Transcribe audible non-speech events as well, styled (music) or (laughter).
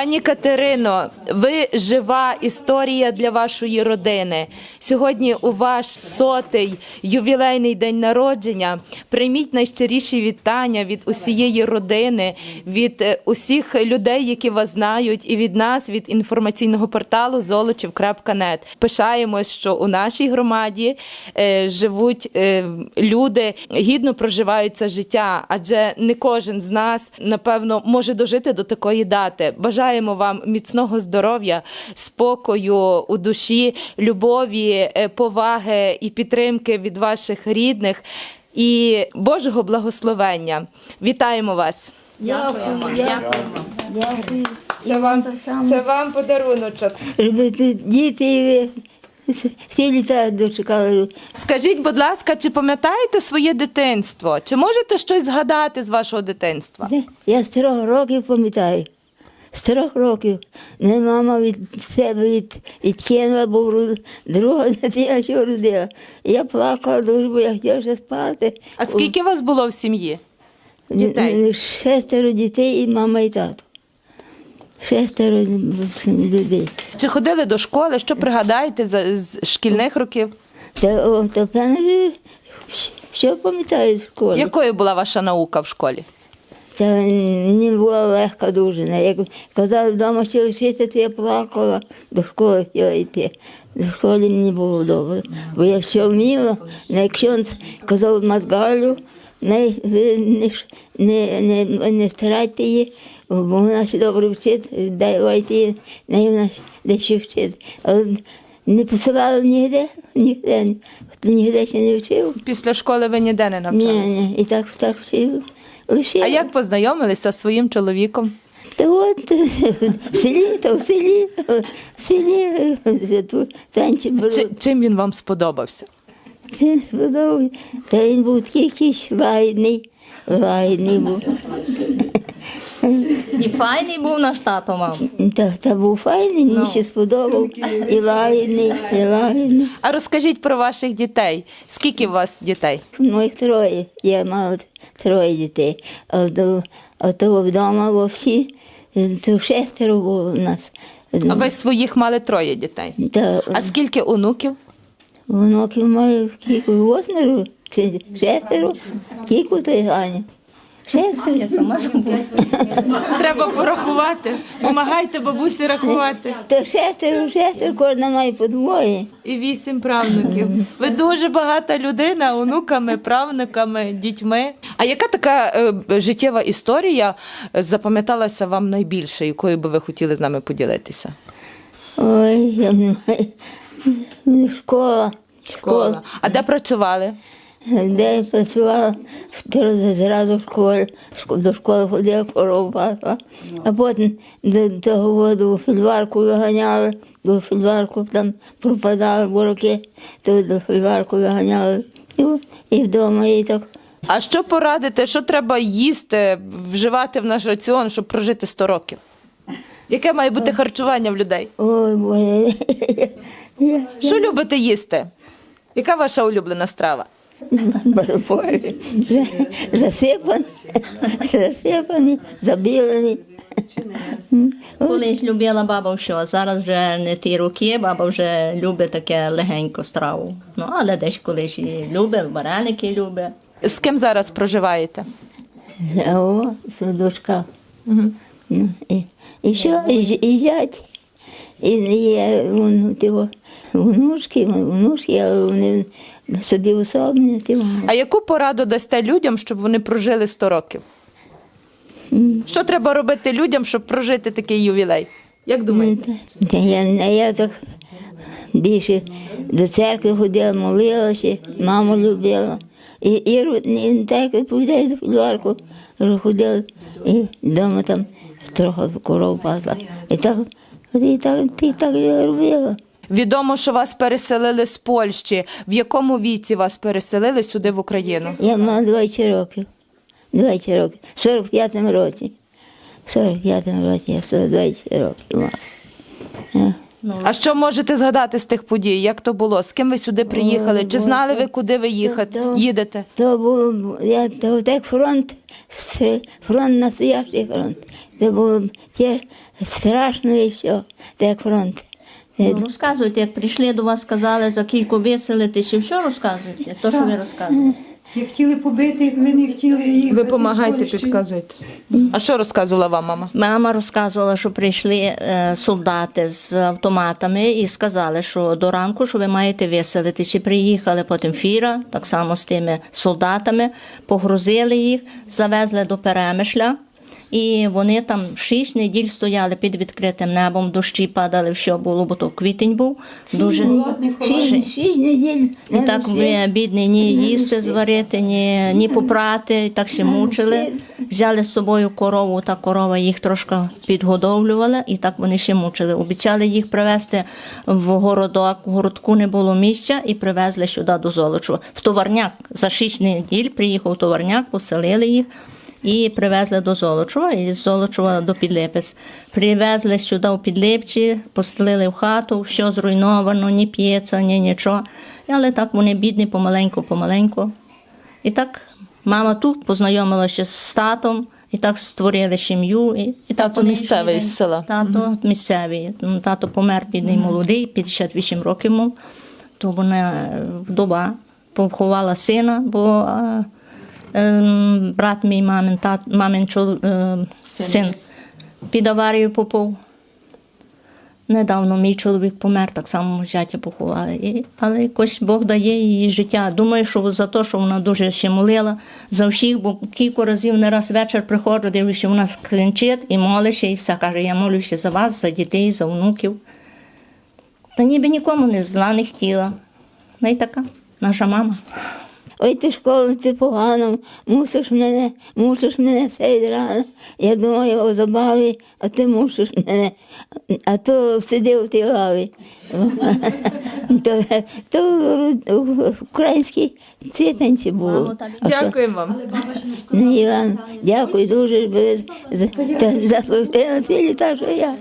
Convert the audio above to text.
Пані Катерино, ви жива історія для вашої родини. Сьогодні у ваш сотий ювілейний день народження. Прийміть найщиріші вітання від усієї родини, від е, усіх людей, які вас знають, і від нас, від інформаційного порталу золочів.нет. Пишаємось, що у нашій громаді е, живуть е, люди, гідно проживають це життя, адже не кожен з нас напевно може дожити до такої дати. Бажаємо вам міцного здоров'я, спокою у душі, любові, е, поваги і підтримки від ваших рідних і Божого благословення. Вітаємо вас! Дякуємо. Це вам, це вам подаруночок. Діти всі літа дочекали. Скажіть, будь ласка, чи пам'ятаєте своє дитинство? Чи можете щось згадати з вашого дитинства? Я з трьох років пам'ятаю. З трьох років. Не мама від себе від, відкинула, бо друга дитина що родила. Я плакала дуже, бо я хотіла ще спати. А скільки вас було в сім'ї? дітей? Шестеро дітей і мама і тато. Шестеро людей. Чи ходили до школи? Що пригадаєте з, з шкільних років? Та, о, то певно, що пам'ятаю з школи. Якою була ваша наука в школі? Та не була легка дуже. Не. Як казали, вдома ще лишитися, то я плакала, до школи хотіла йти. До школи мені було добре, бо я все вміла. Якщо він казав Мазгалю, не, не, не, не, не старайте її, бо вона ще добре вчить, давайте її, неї вона дещо вчить. Не посилали ніде, ніде, хто ніде ще не вчив. Після школи ви ніде не Ні, навчалися? ні, і так, так вчив. Лишила. А як познайомилися з своїм чоловіком? Та от (laughs) в селі, то в селі, в селі тут танці були. Чи, чим він вам сподобався? Він сподобався. Та він був такий якийсь лагідний, лагідний був. І файний був наш тато, мам. Та, та був файний, мені ще сподобав. І лагідний, і лагідний. А розкажіть про ваших дітей. Скільки у вас дітей? Моїх троє. Я мала троє дітей. А до а того вдома во всі, то шестеро було в нас. А ви своїх мали троє дітей. Та, А скільки онуків? Внуків маю кілька восьмеро, це шестеро, кілька та й Ганя. Я сама забула. Треба порахувати. Помагайте бабусі рахувати. То шестеро, шестеро, кожна має по двоє. І вісім правнуків. Ви дуже багата людина, онуками, правнуками, дітьми. А яка така е, життєва історія запам'яталася вам найбільше, якою би ви хотіли з нами поділитися? Ой, я не знаю. Школа. Школа. А де працювали? Де я працювала, в школі, до школи ходила, корову пасла. А потім до того у фільварку виганяли, до фільварку там пропадали бураки, то до фільварку виганяли. І, і вдома і так. А що порадите, що треба їсти, вживати в наш раціон, щоб прожити 100 років? Яке має бути харчування в людей? Ой, Боже. Що любите їсти? Яка ваша улюблена страва? Барболі. Засипані, засипані, забілені. Колись любила баба що, зараз вже не ті роки, баба вже любить таке легеньку страву. Ну, але десь колись і любить, вареники любить. З ким зараз проживаєте? О, садочка. Ну, і, і що, і, і зять. І є вон, тіво, внучки, внучки, але вони собі особні. Тіво. А яку пораду дасте людям, щоб вони прожили 100 років? Що треба робити людям, щоб прожити такий ювілей? Як думаєте? Та я, я так більше до церкви ходила, молилася, маму любила. І, і, і так як повідаю до ходила, і вдома там трохи коров пасла. І так, і так, ти так робила. Відомо, що вас переселили з Польщі. В якому віці вас переселили сюди в Україну? Я мала 20 років. 20 років. В 45-му році. В 45-му році я 20 років мала. Ну, А що можете згадати з тих подій? Як то було? З ким ви сюди приїхали? Чи знали ви, куди ви їхати? то- їдете? То було, я, то так фронт, с- фронт, настоящий фронт. Це було те, страшно і все, так фронт. Е, ну, розказуйте, як прийшли до вас, сказали, за кілько виселитись, і що розказуєте? То, що ви розказуєте. Як хотіли побити, як ви не хотіли їх. Ви допомагайте, підказуйте. А що розказувала вам мама? Мама розказувала, що прийшли е, солдати з автоматами і сказали, що до ранку що ви маєте виселитись. І приїхали потім фіра, так само з тими солдатами, погрузили їх, завезли до перемишля. І вони там шість неділь стояли під відкритим небом, дощі падали, що було, бо то квітень був. Дуже Шість, шість неділь. і так ми бідні ні їсти зварити, ні, ні попрати, і так ще мучили. Взяли з собою корову, та корова їх трошки підгодовлювала, і так вони ще мучили. Обіцяли їх привезти в городок, в городку не було місця, і привезли сюди до Золочева. В товарняк за шість неділь приїхав товарняк, поселили їх. І привезли до Золочева, і з Золочева до Підлипець. Привезли сюди у Підлипці, поселили в хату, все зруйновано, ні п'ється, ні нічого. Але так вони бідні, помаленьку, помаленьку. І так мама тут познайомилася з татом, і так створили сім'ю. І, і Тато місцевий з села. Тато місцевий. Ну, Тато помер бідний молодий, 58 років мав. То вона е, вдова поховала сина, бо е, брат мій мамин, тат, мамин чол, е, син під аварію попав. Недавно мій чоловік помер, так само зятя поховали. І, але якось Бог дає їй життя. Думаю, що за те, що вона дуже ще молила за всіх, бо кілька разів не раз вечір приходжу, дивлюся, вона клінчить і молиться, і все каже, я молюся за вас, за дітей, за внуків. Та ніби нікому не зла не хотіла. Ну і така наша мама. Ой, ти школу, ти погано, мусиш мене, мусиш мене все рано. Я думаю, о забаві, а ти мусиш мене, а то сидив в тій лаві. то, то в українській цвітанці що? Дякуємо вам. Ну, Іван, дякую дуже, бо ви за- та- заслужили так, що я